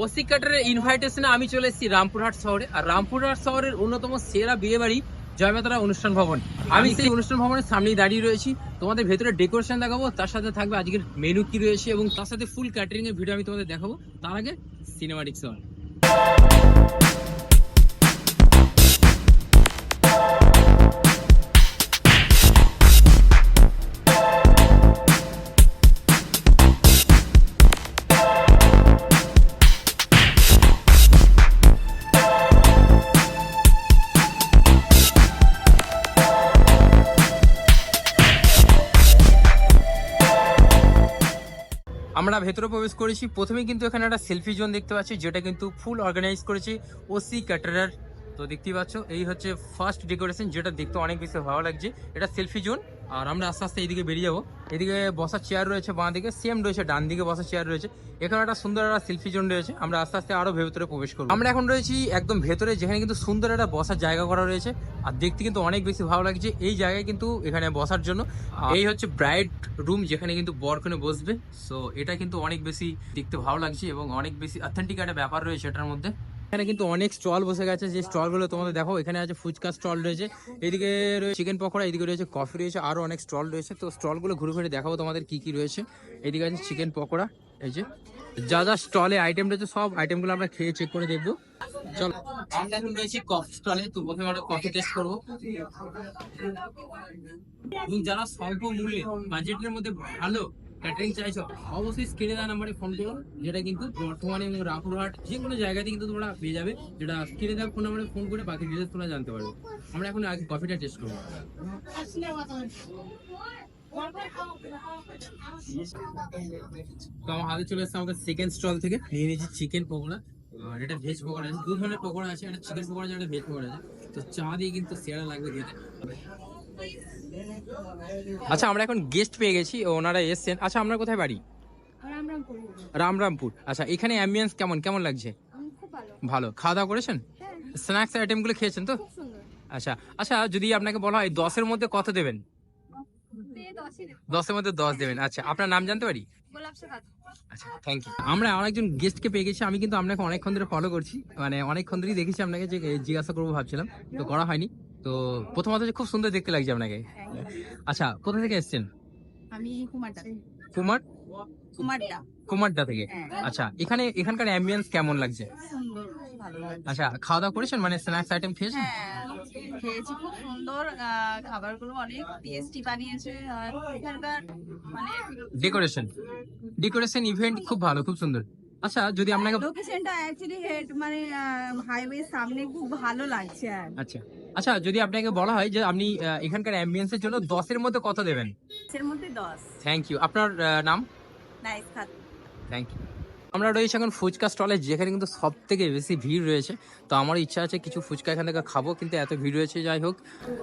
OC কাটারের ইনভাইটেশনে আমি চলে এসেছি রামপুরহাট শহরে। আর রামপুরহাট শহরের অন্যতম সেরা বিয়ে বাড়ি জয়মাতারা অনুষ্ঠান ভবন। আমি সেই অনুষ্ঠান ভবনের সামনেই দাঁড়িয়ে রয়েছি। তোমাদের ভেতরে ডেকোরেশন দেখাবো তার সাথে থাকবে আজকের মেনু কি রয়েছে এবং তার সাথে ফুল ক্যাটারিং এর ভিডিও আমি তোমাদের দেখাবো। তার আগে সিনেমাটিক সং আমরা ভেতরে প্রবেশ করেছি। প্রথমে কিন্তু এখানে একটা সেলফি জোন দেখতে পাচ্ছি, যেটা কিন্তু ফুল অর্গানাইজ করেছে ওসি ক্যাটারার তো দেখতেই পাচ্ছ, এই হচ্ছে ফার্স্ট ডেকোরেশন যেটা দেখতে অনেক বেশি ভালো লাগছে। এটা সেলফি জোন আর আমরা আস্তে আস্তে এইদিকে বেরিয়ে যাব। এদিকে বসার চেয়ার রয়েছে বাঁ দিকে সেম রয়েছে ডান দিকে বসার চেয়ার রয়েছে। এখানে একটা সুন্দর একটা সেলফি জোন রয়েছে। আমরা আস্তে আস্তে আরও ভেতরে প্রবেশ করব। আমরা এখন রয়েছি একদম ভেতরে, যেখানে কিন্তু সুন্দর একটা বসার জায়গা করা রয়েছে। আর দেখতে কিন্তু অনেক বেশি ভালো লাগছে এই জায়গায় কিন্তু এখানে বসার জন্য। এই হচ্ছে ব্রাইড রুম যেখানে কিন্তু বরকনে বসবে। সো এটা কিন্তু অনেক বেশি দেখতে ভালো লাগছে এবং অনেক বেশি অথেন্টিক একটা ব্যাপার রয়েছে এটার মধ্যে। এখানে কিন্তু অনেক স্টল বসে গেছে। যে স্টলগুলো তোমাদের দেখো এখানে আছে ফুচকা স্টল রয়েছে, এদিকে রয়েছে চিকেন পকোড়া, এদিকে রয়েছে কফি রয়েছে, আরও অনেক স্টল রয়েছে। তো স্টলগুলো ঘুরে ঘুরে দেখাবো তোমাদের কি কি রয়েছে। এদিকে আছে চিকেন পকোড়া, এই যে যা যা স্টলে আইটেম রয়েছে, সব আইটেমগুলো আমরা খেয়ে চেক করে দেখব। চলো। আমরা এখন রয়েছি কফি স্টলে, তো প্রথমে আমরা কফি টেস্ট করব। যারা স্বল্প মূল্যে বাজেটের মধ্যে ভালো ক্যাটারিং চাইছো? অবশ্যই স্ক্রিনে দেওয়া নাম্বারে ফোন করো। যেটা কিন্তু বর্তমানে এবং রামপুরহাট যে কোনো জায়গাতে কিন্তু তোমরা পেয়ে যাবে। যেটা স্ক্রিনে দেওয়া ফোন নাম্বারে ফোন করে বাকি ডিটেলস তোমরা জানতে পারবে। আমরা এখন আগে কফিটা টেস্ট করব। তো আমার হাতে চলে এসছে আমাদের সেকেন্ড স্টল থেকে। নিয়ে নিয়েছি চিকেন পকোড়া। আর এটা ভেজ পকোড়া আছে। দু ধরনের পকোড়া আছে। একটা চিকেন পকোড়া আছে একটা ভেজ পকোড়া আছে। তো চা দিয়ে কিন্তু সেরা লাগবে খেতে। আচ্ছা আমরা এখন গেস্ট পেয়ে গেছি ওনারা এসছেন। আচ্ছা আপনার কোথায় বাড়ি? রামরামপুর। আচ্ছা এখানে অ্যাম্বিয়েন্স কেমন? কেমন লাগছে? ভালো। খাওয়া দাওয়া করেছেন? স্ন্যাক্স আইটেমগুলো খেয়েছেন তো? আচ্ছা আচ্ছা যদি আপনাকে বলা হয় দশের মধ্যে কত দেবেন? দশের মধ্যে দশ দেবেন। আচ্ছা আপনার নাম জানতে পারি? আচ্ছা থ্যাংক ইউ আমরা আরেকজন গেস্টকে পেয়ে গেছি। আমি কিন্তু আপনাকে অনেকক্ষণ ধরে ফলো করছি। মানে অনেকক্ষণ ধরেই দেখেছি আপনাকে যে জিজ্ঞাসা করব ভাবছিলাম। তো করা হয়নি। তো প্রথমত হচ্ছে খুব সুন্দর দেখতে লাগছে আপনাকে। আচ্ছা কোথা থেকে এসেছেন? আমি কুমার? থেকে? হ্যাঁ। আচ্ছা এখানে এখানকার অ্যাম্বিয়েন্স কেমন লাগছে? আচ্ছা খাওয়া দাওয়া করেছেন? মানে স্ন্যাক্স আইটেম খেয়েছেন? খেয়েছি খুব সুন্দর খাবারগুলো অনেক টেস্টি বানিয়েছে এখানকার মানে ডেকোরেশন ডেকোরেশন ইভেন্ট খুব ভালো খুব সুন্দর। আচ্ছা যদি আপনাকে লোকেশনটা অ্যাকচুয়ালি হেড মানে হাইওয়ে সামনে খুব ভালো লাগছে আচ্ছা আচ্ছা যদি আপনাকে বলা হয় যে আপনি এখানকার অ্যাম্বিয়েন্সের জন্য দশের মধ্যে কত দেবেন? এর মধ্যে দশ। থ্যাংক ইউ আপনার নাম? নাইস খাত থ্যাংক ইউ আমরা রয়েছি এখন ফুচকা স্টলে যেখানে কিন্তু সব থেকে বেশি ভিড় রয়েছে। তো আমার ইচ্ছা আছে কিছু ফুচকা এখান থেকে খাব কিন্তু এত ভিড় রয়েছে যাই হোক।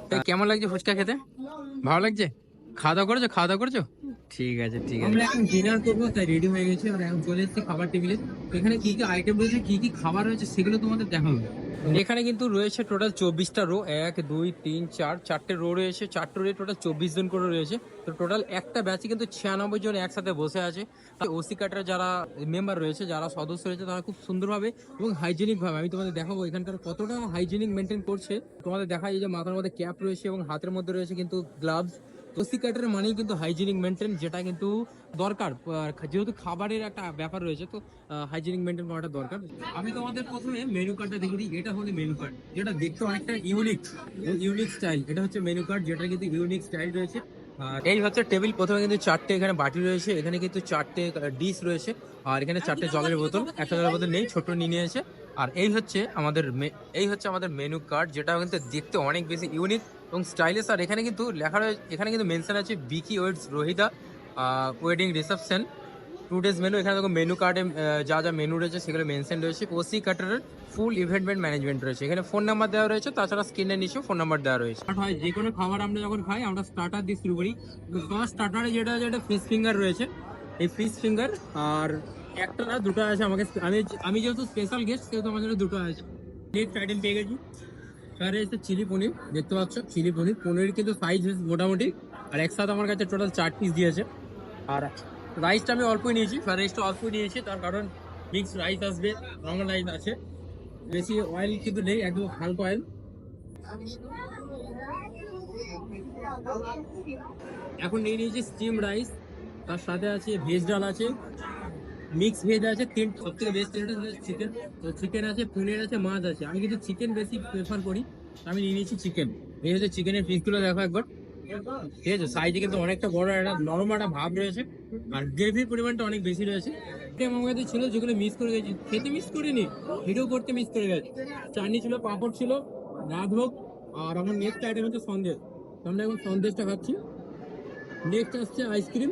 তো কেমন লাগছে ফুচকা খেতে? ভালো লাগছে? খাওয়া দাওয়া করেছ? খাওয়া দাওয়া করেছ ঠিক আছে ঠিক আছে। আমরা এখন ডিনার করব তাই রেডি হয়ে গেছি। আমরা এখন চলে এসেছি খাবার টেবিলে এখানে কি কি আইটেম রয়েছে কি কি খাবার রয়েছে সেগুলো তোমাদের দেখাবো। এখানে কিন্তু রয়েছে টোটাল চব্বিশটা রো এক দুই তিন চার চারটে রো রয়েছে। চারটে রোয়ে টোটাল চব্বিশ জন করে রয়েছে। তো টোটাল একটা ব্যাচে কিন্তু ছিয়ানব্বই জন একসাথে বসে আছে। ওসি কাটার যারা মেম্বার রয়েছে যারা সদস্য রয়েছে তারা খুব সুন্দরভাবে এবং হাইজেনিক ভাবে আমি তোমাদের দেখাবো এখানকার কতটা হাইজেনিক মেনটেন করছে। তোমাদের দেখা যায় যে মাথার মধ্যে ক্যাপ রয়েছে এবং হাতের মধ্যে রয়েছে কিন্তু গ্লাভস ওসি কাটার মানেই কিন্তু হাইজিনিক মেনটেন যেটা কিন্তু দরকার। যেহেতু খাবারের একটা ব্যাপার রয়েছে, তো হাইজিনিক মেনটেন করাটা দরকার। আমি তোমাদের প্রথমে মেনু কার্ডটা দেখে দিই এটা হলো মেনু কার্ড যেটা দেখতে অনেকটা ইউনিক ইউনিক স্টাইল এটা হচ্ছে মেনু কার্ড যেটা কিন্তু ইউনিক স্টাইল রয়েছে। এই হচ্ছে টেবিল প্রথমে কিন্তু চারটে এখানে বাটি রয়েছে। এখানে কিন্তু চারটে ডিশ রয়েছে। আর এখানে চারটে জলের বোতল। একটা জলের বোতল নেই, ছোট নিয়ে নিয়েছে। আর এই হচ্ছে আমাদের এই হচ্ছে আমাদের মেনু কার্ড যেটা কিন্তু দেখতে অনেক বেশি ইউনিক এবং স্টাইলিশ আর এখানে কিন্তু লেখা রয়েছে এখানে কিন্তু মেনশন আছে Vicky weds Rohita wedding reception two days menu এখানে দেখো মেনু কার্ডে যা যা মেনু রয়েছে সেগুলো মেনশন রয়েছে। ওসি কাটারের ফুল ইভেন্টমেন্ট ম্যানেজমেন্ট রয়েছে। এখানে ফোন নাম্বার দেওয়া রয়েছে, তাছাড়া স্ক্রিনের নিচেও ফোন নাম্বার দেওয়া রয়েছে। হয় যে কোনো খাবার আমরা যখন খাই, আমরা স্টার্টার দিয়ে শুরু করি। ফার্স্ট স্টার্টারে যেটা যেটা ফিশ ফিঙ্গার রয়েছে। এই ফিশ ফিঙ্গার আর একটা না দুটো আছে আমাকে, আমি আমি যেহেতু স্পেশাল গেস্ট সেহেতু আমার জন্য দুটো আছে। পেয়ে গেছি। স্যার এসে চিলি পনির, দেখতে পাচ্ছ, চিলি পনির। পনির কিন্তু সাইজ মোটামুটি, আর একসাথে আমার কাছে টোটাল চার পিস দিয়েছে। আর রাইসটা আমি অল্পই নিয়েছি ফ্রাইড রাইসটা অল্পই নিয়েছি, তার কারণ মিক্স রাইস আসবে নর্মাল রাইস আছে। বেশি অয়েল কিন্তু নেই, একদম হালকা অয়েল এখন নিয়ে নিয়েছি স্টিম রাইস তার সাথে আছে ভেজ ডাল আছে। মিক্স ভেজ আছে, তিন সব থেকে বেস্ট চিকেন তো চিকেন আছে, পনির আছে, মাছ আছে। আমি কিন্তু চিকেন বেশি প্রেফার করি। আমি নিয়ে নিয়েছি চিকেন এই হচ্ছে চিকেনের পিসগুলো দেখো একবার। ঠিক আছে? সাইজে কিন্তু অনেকটা বড়, একটা নরম একটা ভাব রয়েছে। আর গ্রেভির পরিমাণটা অনেক বেশি রয়েছে। আমার কাছে ছিল, যেগুলো মিস করে গেছি। খেতে মিস করিনি ভিডিও করতে মিস করে গেছি। চাটনি ছিল, পাঁপড় ছিল রাজভোগ আর আমার নেক্সট আইটেম হচ্ছে সন্দেশ। আমরা এখন সন্দেশটা খাচ্ছি। নেক্সট আসছে আইসক্রিম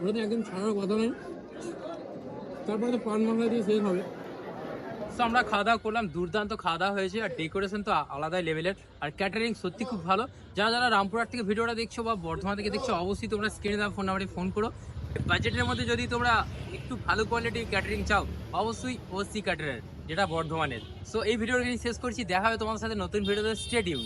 ওটা তো একদম ছাড়ার কথা নয়। তারপরে তো পান মশলা দিয়ে শেষ হবে। তো আমরা খাওয়া দাওয়া করলাম, দুর্দান্ত খাওয়া দাওয়া হয়েছে, আর ডেকোরেশন তো আলাদাই লেভেলের আর ক্যাটারিং সত্যি খুব ভালো। যারা যারা রামপুরহাট থেকে ভিডিওটা দেখছ বা বর্ধমান থেকে দেখছ, অবশ্যই তোমরা স্ক্রিনে দেওয়া ফোন নাম্বারে ফোন করো। বাজেটের মধ্যে যদি তোমরা একটু ভালো কোয়ালিটির ক্যাটারিং চাও, অবশ্যই ওসি ক্যাটারার যেটা বর্ধমানের। সো এই ভিডিওটা শেষ করছি। দেখা হবে তোমাদের সাথে নতুন ভিডিওতে। স্টেডিয়াম